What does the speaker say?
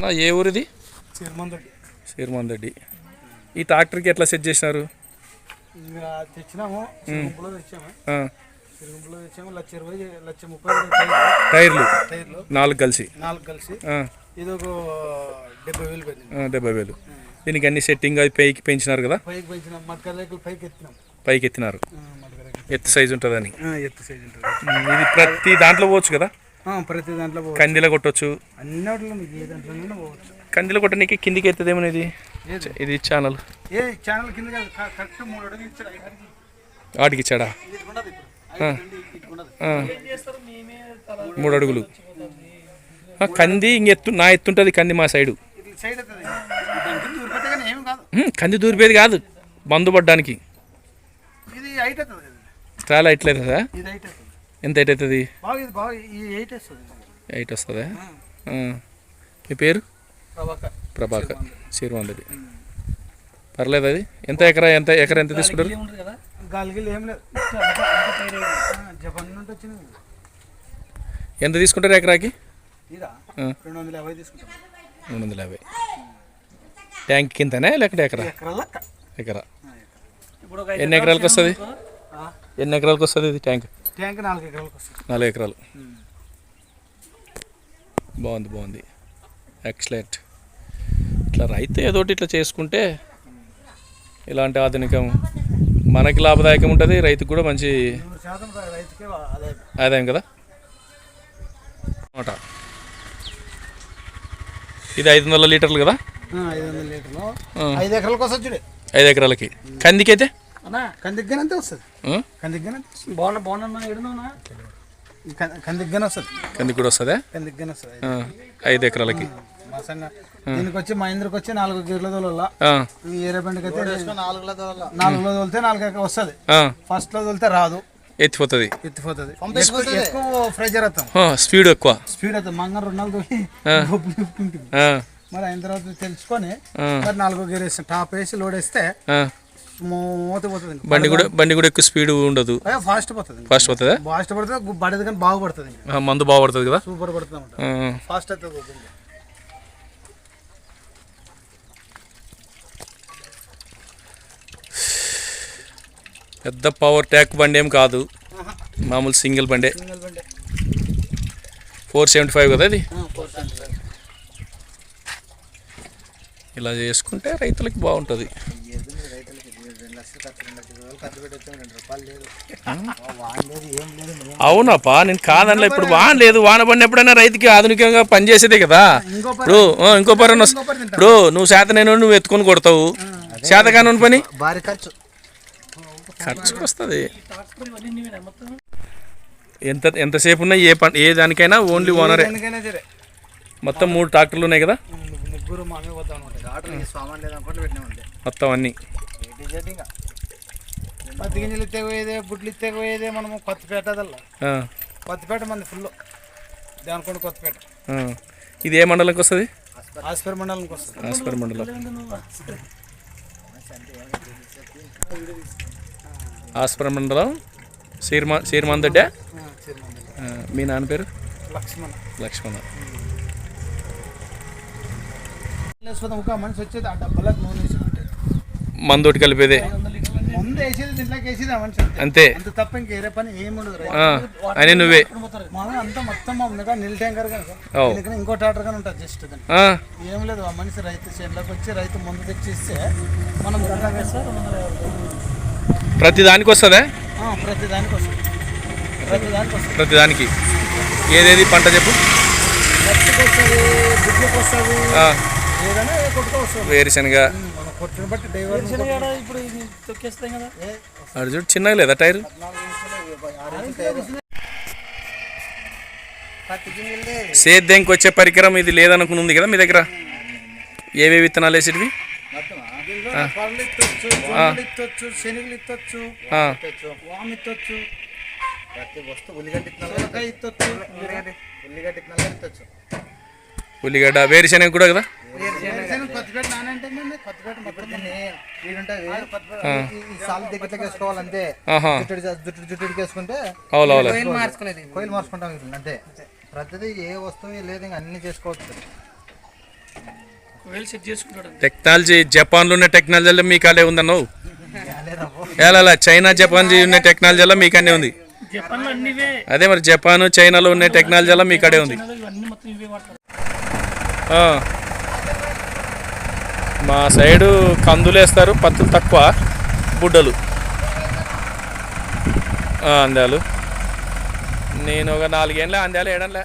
అన్న ఏ ఊరిది? శ్రీమందడ్డి ఈ ట్రాక్టర్కి ఎట్లా సెట్ చేసినారు? తెచ్చినాము టైర్లు. నాలుగు కలిసి? నాలుగు కలిసి. ఇది ఒక డెబ్బై వేలు డెబ్బై వేలు. దీనికి అన్ని సెట్టింగ్ అది పైకి పెంచినారు కదా? పైకి ఎత్తినారు. ఎత్తు సైజు ఉంటుందని? ఆ, ఎత్తు సైజ్ ఉంటుంది ఉమ్, ఇది ప్రతి దాంట్లో పోవచ్చు కదా? ప్రతి దాంట్లో కందిలో కొట్టొచ్చు. అన్నిటిలో మీకు ఏ దాంట్లోనైనా పోవచ్చు. కందిలో కొట్టడానికి కిందికి ఎత్తదేమో ఇది? ఇది ఛానల్ ఏ ఛానల్ కింద కాదు క- కరెక్ట్ మూడు అడుగులు ఇచ్చాడు ఐదారికి. వాటికి ఇచ్చాడా? ఇది ఉండదు ఇప్పుడు. ఐదు నుండి ఇటు ఉండదు ఆ. మూడు అడుగులు. కంది ఇంకెత్తు నా ఎత్తుంటుంది కంది మా సైడు. కింద దూరిపోయేది కాదు. బందు పడ్డానికి. చాలా ఎట్లేదు కదా? ఎంత ఎయిట్ అవుతుంది ఎయిట్ వస్తుంది. ఎయిట్ వస్తుందా? ఆ. మీ పేరు? ప్రభాకర్. ప్రభాకర్. చీరవందడి పర్లేదు అది? ఎంత ఎకరా ఎంత ఎకరా ఎంత తీసుకుంటారు? గాలిగిల్ ఏం లేదు. ఆ, జపాన్ నుండి వచ్చింది ఎంత తీసుకుంటారు ఎకరాకి. రెండు వందల యాభై ట్యాంక్ కిందనే లేకపోతే ఎకరా? ఎకరా. ఇప్పుడు ఎన్ని ఎకరాలకు వస్తుంది? ఎన్ని ఎకరాలకు వస్తుంది ఇది ట్యాంక్? ట్యాంక్ నాలుగు ఎకరాలకు వస్తుంది. నాలుగు ఎకరాలు. బాగుంది బాగుంది. ఎక్సలెంట్ ఇట్లా రైతు ఏదోటి ఇట్లా చేసుకుంటే ఇలాంటి ఆధునికం మనకి లాభదాయకం ఉంటుంది రైతుకు కూడా మంచి ఆదాయం. కదా? అన్నమాట ఇది ఐదు వందల లీటర్లు కదా? ఐదు ఎకరాలకు ఐదు ఎకరాలకి. కందికైతే? వస్తుంది. వస్తుంది. బాగున్నా బాగున్నా ఎడున్నా కం- కందిగ్గానే వస్తుంది. కంది కూడా వస్తుందా? కందిగ్గానే వస్తుంది. ఆ, ఐదు ఎకరాలకి. దీనికి వచ్చి మహేంద్రకి వచ్చి నాలుగు గిర్ల దోల ఏరే బండికి అయితే నాలుగులో తోలితే నాలుగు ఎకరా వస్తుంది. ఆ, ఫస్ట్లో తోలితే రాదు. ఎత్తిపోతుంది. ఎత్తిపోతుంది. ఎక్కువ- ప్రెజర్ అవుతాం ఆ, స్పీడ్ ఎక్కువ. స్పీడ్ అవుతుంది మంగ రెండు నాలుగు తోలి మరి అయిన తర్వాత తెలుసుకొని. మరి నాలుగో గేర్ వేస్తాం. టాప్ వేసి లోడ్ వేస్తే ఆ. మూత పోతుంది ఇంకా. బండి కూడా బండి కూడా ఎక్కువ స్పీడ్ ఉండదు. ఫాస్ట్ పోతుంది. ఫాస్ట్ పోతుందా? ఫాస్ట్ పడుతుంది పడేది కానీ బాగుపడుతుంది మందు బాగుపడుతుంది కదా? సూపర్ పడుతుంది ఫాస్ట్ అవుతుంది. పెద్ద పవర్ ట్యాక్ బండి ఏం కాదు. మామూలు సింగిల్ బండే. సింగిల్ బండి. ఫోర్ సెవెంటీ ఫైవ్ కదా అది. ఇలా చేసుకుంటే రైతులకి బాగుంటుంది. రెండు లక్షలు ఖర్చు రెండు లక్షల రూపాయలు ఖర్చు పెట్టి వచ్చాము రెండు రూపాయలు లేదు వాన్ లేదు ఏం లేదు మేము అవునప్పా నేను కాదనలే. ఇప్పుడు వాన లేదు వాన పడిన ఎప్పుడైనా రైతుకి ఆధునికంగా పనిచేసేదే కదా. ఇప్పుడు ఇంకో వస్- ఇప్పుడు నువ్వు శాత నేను నువ్వు ఎత్తుకొని కొడతావు. శాత కాని పని? భారీ ఖర్చు. ఖర్చుకు వస్తుంది ఎంత ఎంతసేపు ఉన్నా ఏ పని ఏ దానికైనా ఓన్లీ ఓనరే. మొత్తం మూడు ట్రాక్టర్లు ఉన్నాయి కదా? ముగ్గురు మామే పత్తి గింజలు ఇస్తే పోయేదే బుడ్లు ఇస్తే పోయేదే మనము కొత్తపేట అదల్లా. కొత్తపేట మంది ఫుల్ దానికోండి కొత్తపేట. ఇది ఏ మండలంకి వస్తుంది? ఆస్పర్ మండలానికి వస్తుంది. ఆస్పర్ మండలం. ఆస్పర్ మండలం. సీర్మా సీర్మాన్ దడ్డా మీ నాన్న పేరు? లక్ష్మణ. లక్ష్మణ. ఒక మనిషి వచ్చేది ఆ డబ్బాలకు నూనె వేసి ఉంటాయి మందోటి కలిపేదే. ముందు వేసేది దీంట్లోకి వేసేది అంతే. తప్ప ఇంక వేరే పని అని నువ్వే. మనం అంతా మొత్తం నీళ్ళ ట్యాంకర్ కానీ ఇంకో కానీ ఉంటుంది జస్ట్ ఏం లేదు ఆ మనిషి రైతు చేనులోకి వచ్చి రైతు ముందు తెచ్చి ఇస్తే మనం. ప్రతి దానికి వస్తుందా? ప్రతి దానికి వస్తుంది. ప్రతి దానికి వస్తుంది. ప్రతి దానికి. ఏదేది పంట చెప్పు? పత్తికి వస్తుంది గుడ్లకు వస్తుంది వేరుశనగ. మనం కొట్టిన బట్టి డ్రైవర్ ఇప్పుడు ఇది తొక్కేస్తాం కదా. అడు చూడు చిన్నగా లేదా టైర్? సేద్యంకి వచ్చే పరికరం ఇది లేదనుకుని ఉంది కదా మీ దగ్గర? ఏవే విత్తనాలు వేసేటివి? శనగలు ఇత్తొచ్చు వాము ఇత్తొచ్చు. ప్రతి వస్తువు ఉల్లిగడ్డ ఉల్లిగడ్డ ఇత్తొచ్చు. ఉల్లిగడ్డ వేరుశనగ కూడా కదా? టెక్నాలజీ జపాన్లో లేదు అన్ని టెక్నాలజీ జపాన్లో ఉన్న టెక్నాలజీలో మీ కాడే ఉందన్నావు ఎలా చైనా జపాన్ ఉన్న టెక్నాలజీలో మీ కాడే ఉంది. అదే మరి జపాన్ చైనాలో ఉన్న టెక్నాలజీలో మీ కాడే ఉంది. మా సైడు కందులు వేస్తారు పత్తులు తక్కువ బుడ్డలు. అందాలు. నేను ఒక నాలుగేళ్ళ అందాలు ఏడంలే